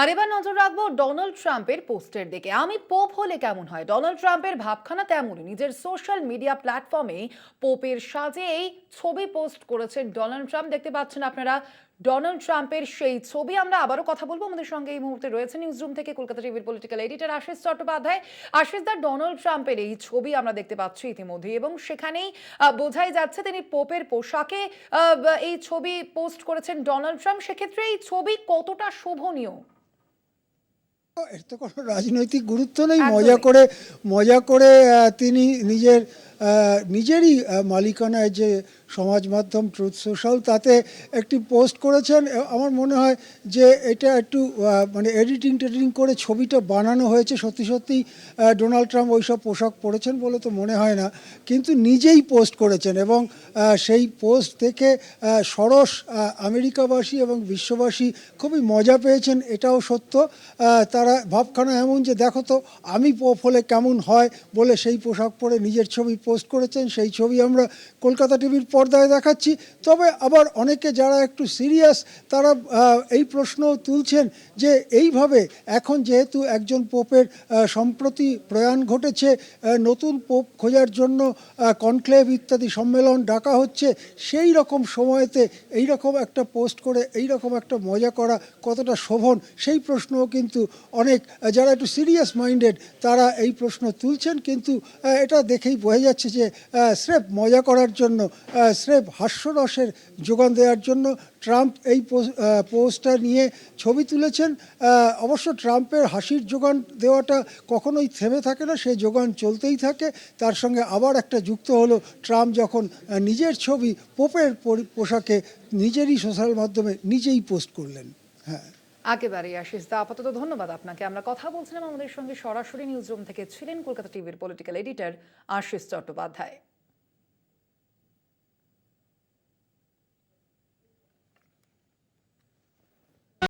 আর এবার নজর রাখব ডোনাল্ড ট্রাম্পের পোস্টের দিকে। আমি পোপ হলে কেমন হয়? ডোনাল্ড ট্রাম্পের ভাবখানা তেমনই। নিজের সোশ্যাল মিডিয়া প্ল্যাটফর্মে পোপের সাজে এই ছবি পোস্ট করেছেন ডোনাল্ড ট্রাম্প। দেখতে পাচ্ছেন আপনারা, ডোনাল্ড ট্রাম্পের সেই ছবি। আমরা আবারও কথা বলব। আমাদের সঙ্গে এই মুহূর্তে রয়েছে নিউজ রুম থেকে কলকাতা টিভির political editor Ashis Chattopadhyay. Ashis da, Donald ট্রাম্পের এই ছবি আমরা দেখতে পাচ্ছি ইতিমধ্যে এবং সেখানেই বোঝাই যাচ্ছে তিনি পোপের পোশাকে এই ছবি পোস্ট করেছেন ডোনাল্ড ট্রাম্প। সেক্ষেত্রে এই ছবি কতটা শোভনীয়? এর তো কোনো রাজনৈতিক গুরুত্ব নেই। মজা করে মজা করে তিনি নিজের নিজেরই মালিকানায় যে সমাজ মাধ্যম ট্রুথ সোশ্যাল তাতে একটি পোস্ট করেছেন। আমার মনে হয় যে এটা একটু মানে এডিটিং টেডিটিং করে ছবিটা বানানো হয়েছে। সত্যি সত্যি ডোনাল্ড ট্রাম্প ওইসব পোশাক পরেছেন বলে তো মনে হয় না। কিন্তু নিজেই পোস্ট করেছেন এবং সেই পোস্ট আহ, সরস আমেরিকাবাসী এবং বিশ্ববাসী খুবই মজা পেয়েছেন। এটাও সত্য। তারা ভাবখানা এমন যে দেখো তো আমি পোপ হলে কেমন হয়? বলে সেই পোশাক পরে নিজের ছবি পোস্ট করেছেন। সেই ছবি আমরা কলকাতা টিভির পর্দায় দেখাচ্ছি। তবে আবার অনেকে যারা একটু সিরিয়াস, তারা এই প্রশ্ন তুলছেন যে এইভাবে এখন যেহেতু একজন পোপের সম্প্রতি প্রয়াণ ঘটেছে নতুন পোপ খোঁজার জন্য কনক্লেভ ইত্যাদি সম্মেলন ডাকা হচ্ছে, সেই রকম সময়তে এই রকম একটা পোস্ট করে এই রকম একটা মজা করা কতটা শোভন, সেই প্রশ্নও কিন্তু অনেক যারা একটু সিরিয়াস মাইন্ডেড, তারা এই প্রশ্ন তুলছেন। কিন্তু এটা দেখেই বোঝা যাচ্ছে যে স্রেফ মজা করার জন্য স্রেফ হাস্যরসের যোগান দেওয়ার জন্য ট্রাম্প এই পোস- পোস্টটা নিয়ে ছবি তুলেছেন। অবশ্য ট্রাম্পের হাসির যোগান দেওয়াটা কখনোই থেমে থাকে না সেই যোগান চলতেই থাকে। তার সঙ্গে আবার একটা যুক্ত হলো ট্রাম্প যখন নিজের ছবি পোপের পোশাকে নিজেরই সোশ্যাল মাধ্যমে নিজেই পোস্ট করলেন। হ্যাঁ। একেবারেই আশিস দা আপাতত ধন্যবাদ আপনাকে। আমরা কথা বলছিলাম আমাদের সঙ্গে সরাসরি নিউজ রুম থেকে ছিলেন কলকাতা টিভির পলিটিক্যাল এডিটর আশিস চট্টোপাধ্যায়।